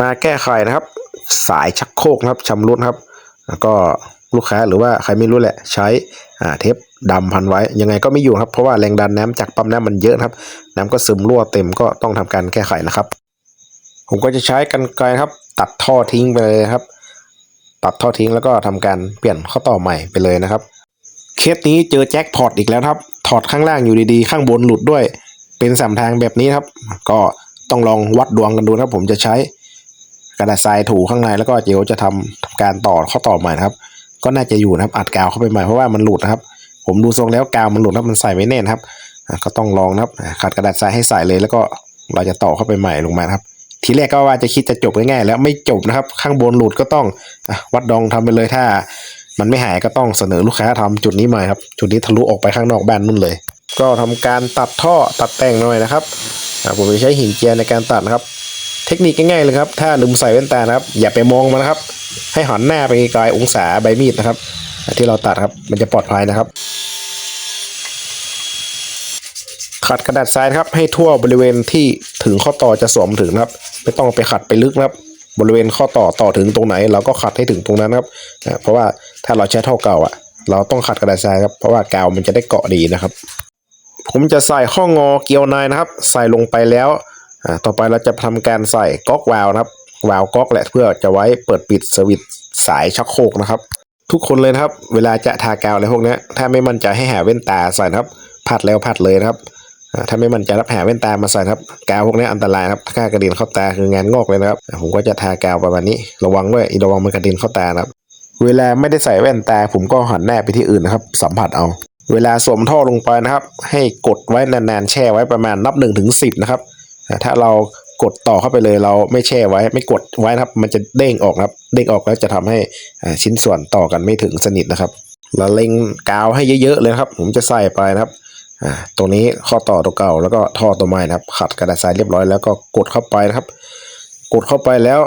มาแก้ไขนะครับ สายชักโครกนะครับชำรุดครับ แล้วก็ลูกค้าหรือว่าใครไม่รู้แหละ ใช้อ่าเทปดำพันไว้ ยังไงก็ไม่อยู่ครับ เพราะว่าแรงดันน้ำจากปั๊มน้ำมันเยอะครับ น้ำก็ซึมรั่วเต็มก็ต้องทำการแก้ไขนะครับ ผมก็จะใช้กันไกรครับ ตัดท่อทิ้งไปเลยครับ ตัดท่อทิ้งแล้วก็ทำการเปลี่ยนข้อต่อใหม่ไปเลยนะครับ เคสนี้เจอแจ็คพอตอีกแล้วครับ ถอดข้างล่างอยู่ดีๆ ข้างบนหลุดด้วย เป็นสามทางแบบนี้ครับ ก็ต้องลองวัดดวงกันดูครับ ผมจะใช้ กระดาษทรายถูข้างในแล้วก็เดี๋ยวจะทำทำการต่อข้อต่อใหม่นะครับ ก็น่าจะอยู่นะครับอัดกาวเข้าไปใหม่เพราะว่ามันหลุดนะครับ ผมดูทรงแล้วกาวมันหลุดแล้วมันใส่ไม่แน่นครับก็ต้องลองนะครับขัดกระดาษทรายให้ใส่เลย แล้วก็เราจะต่อเข้าไปใหม่ลงมาครับ ทีแรกก็ว่าจะคิดจะจบง่ายๆแล้วไม่จบนะครับ ข้างบนหลุดก็ต้องวัดดองทำไปเลยถ้า มันไม่หายก็ต้องเสนอลูกค้าทำจุดนี้ใหม่ครับ จุดนี้ทะลุออกไปข้างนอกบ้านนู่นเลย ก็ทำการตัดท่อตัดแต่งหน่อยนะครับผมจะใช้หินเจียในการตัดนะครับ ทคนิคง่ายๆเลยครับ ถ้าลืมใส่แว่นตานะครับ อย่าไปมองมันนะครับ ให้หันหน้าไปไกลองศาใบมีดนะครับ ที่เราตัดครับมันจะปลอดภัยนะครับขัดกระดาษทรายครับ ให้ทั่วบริเวณที่ถึงข้อต่อจะสวมถึงนะครับ ไม่ต้องไปขัดไปลึกนะครับ บริเวณข้อต่อต่อถึงตรงไหน เราก็ขัดให้ถึงตรงนั้นครับเพราะว่าถ้าเราใช้เท่อเก่าอะ เราต้องขัดกระดาษทรายครับเพราะว่ากาวมันจะได้เกาะดีนะครับ ผมจะใส่ข้องอเกียวนายนะครับ ใส่ลงไปแล้ว อ่าต่อไปเราจะทำการใส่ก๊อกวาล์วนะครับวาล์วก๊อกแหละเพื่อจะไว้เปิดปิดสวิตช์สายชักโครกนะครับ ทุกคนเลยนะครับ เวลาจะทากาวอะไรพวกนี้ถ้าไม่มั่นใจให้หาแว่นตาใส่นะครับผัดแล้วผัดเลยนะครับถ้าไม่มั่นใจรับหาแว่นตามาใส่นะครับ กาวพวกนี้อันตรายนะครับถ้ากระเด็นเข้าตาคืองานงอกเลยนะครับ ผมก็จะทากาวประมาณนี้ ระวังด้วยอีระวังมันกระเด็นเข้าตาครับ เวลาไม่ได้ใส่แว่นตา ผมก็หันหน้าไปที่อื่นนะครับ สัมผัสเอา เวลาสวมท่อลงไปนะครับ ให้กดไว้นานๆแช่ไว้ประมาณนับ1นถึงสินะครับ ถ้าเรากดต่อเข้าไปเลยเราไม่แช่ไว้ไม่กดไว้นะครับ มันจะเด้งออกนะครับเด้งออกแล้วจะทำให้ชิ้นส่วนต่อกันไม่ถึงสนิทนะครับเราเล็งกาวให้เยอะๆเลยครับ ผมจะใส่ไปนะครับตัวนี้ข้อต่อตัวเก่าแล้วก็ท่อตัวใหม่นะครับ ขัดกระดาษทรายเรียบร้อยแล้วก็กดเข้าไปนะครับ กดเข้าไปแล้ว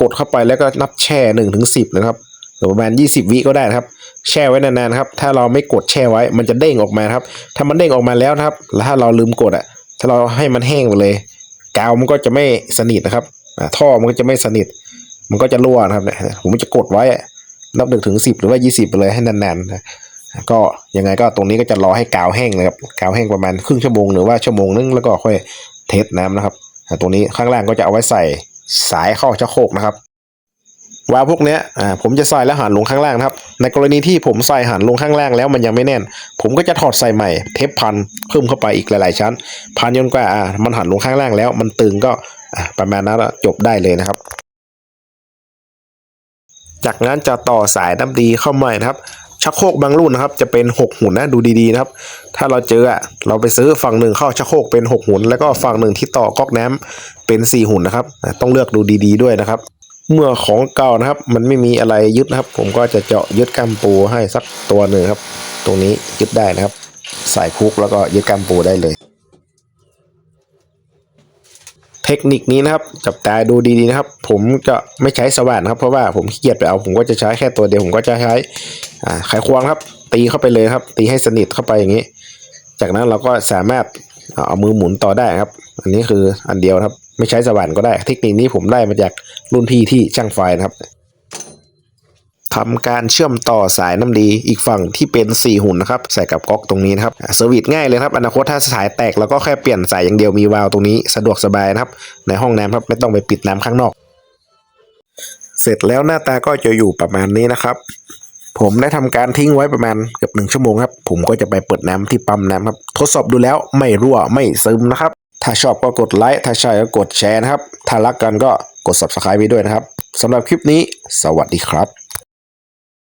กดเข้าไปแล้วก็นับแช่1นถึงสินะครับหรือประมาณ 20 วิก็ได้นะครับ แช่ไว้นานๆครับ ถ้าเราไม่กดแช่ไว้มันจะเด้งออกมาครับ ถ้ามันเด้งออกมาแล้วนะครับ แล้วถ้าเราลืมกดอะ ถ้าเราให้มันแห้งไปเลย กาวมันก็จะไม่สนิทนะครับท่อมันก็จะไม่สนิท มันก็จะรั่วนะครับเนี่ยผมจะกดไว้นับหนึ่งถึงสิบหรือว่า20ไปเลยให้นานๆนะก็ยังไงก็ตรงนี้ก็จะรอให้กาวแห้งเลยครับกาวแห้งประมาณครึ่งชั่วโมงหรือว่าชั่วโมงนึงแล้วก็ค่อยเทสน้ำนะครับตรงนี้ข้างล่างก็จะเอาไว้ใส่สายเข้าชักโครกนะครับ วาพวกเนี้ยอ่าผมจะใส่แล้วหันลงข้างล่างครับ ในกรณีที่ผมใส่หันลงข้างล่างแล้วมันยังไม่แน่น ผมก็จะถอดใส่ใหม่เทปพันเพิ่มเข้าไปอีกหลาย ๆ ชั้น พันจนกว่าอ่ามันหันลงข้างล่างแล้ว มันตึงก็อ่าประมาณนั้นจบได้เลยนะครับ จากนั้นจะต่อสายน้ำดีเข้าใหม่นะครับชักโครกบางรุ่นนะครับ จะเป็น 6 หุ่นนะดูดีๆนะครับ ถ้าเราเจออะเราไปซื้อฝั่งหนึ่งเข้าชักโครกเป็น 6 หุ่นแล้วก็ฝั่งหนึ่งที่ต่อก๊อกน้ำเป็น 4 หุ่นนะครับ ต้องเลือกดูดีๆด้วยนะครับ เมื่อของเก่านะครับ มันไม่มีอะไรยึดนะครับ ผมก็จะเจาะยึดกำปูให้สักตัวหนึ่งครับ ตรงนี้ยึดได้นะครับ ใส่คุกแล้วก็ยึดกำปูได้เลย เทคนิคนี้นะครับ จับตาดูดีๆนะครับ ผมจะไม่ใช้สว่านครับเพราะว่าผมขี้เกียจไปเอาผมก็จะใช้แค่ตัวเดียวผมก็จะใช้ไขควงครับ ตีเข้าไปเลยครับ ตีให้สนิทเข้าไปอย่างนี้ จากนั้นเราก็สามารถเอามือหมุนต่อได้ครับ อันนี้คืออันเดียวครับ ไม่ใช้สว่านก็ได้ เทคนิคนี้ผมได้มาจากรุ่นพี่ที่ช่างไฟนะครับทำการเชื่อมต่อสายน้ำดีอีกฝั่งที่เป็น 4 หุ่นนะครับใส่กับก๊อกตรงนี้นะครับเซอร์วิสง่ายเลยครับอนาคตถ้าสายแตกเราก็แค่เปลี่ยนสายอย่างเดียวมีวาล์วตรงนี้สะดวกสบายนะครับ ในห้องน้ำครับไม่ต้องไปปิดน้ำข้างนอก เสร็จแล้วหน้าตาก็จะอยู่ประมาณนี้นะครับ ผมได้ทำการทิ้งไว้ประมาณเกือบหนึ่งชั่วโมงครับผมก็จะไปเปิดน้ำที่ปั๊มน้ำครับทดสอบดูแล้วไม่รั่วไม่ซึมนะครับ ถ้าชอบก็กดไลค์ถ้าใช่ก็กดแชร์นะครับ ถ้ารักกันก็กด subscribe ไปด้วยนะครับสำหรับคลิปนี้ สวัสดีครับ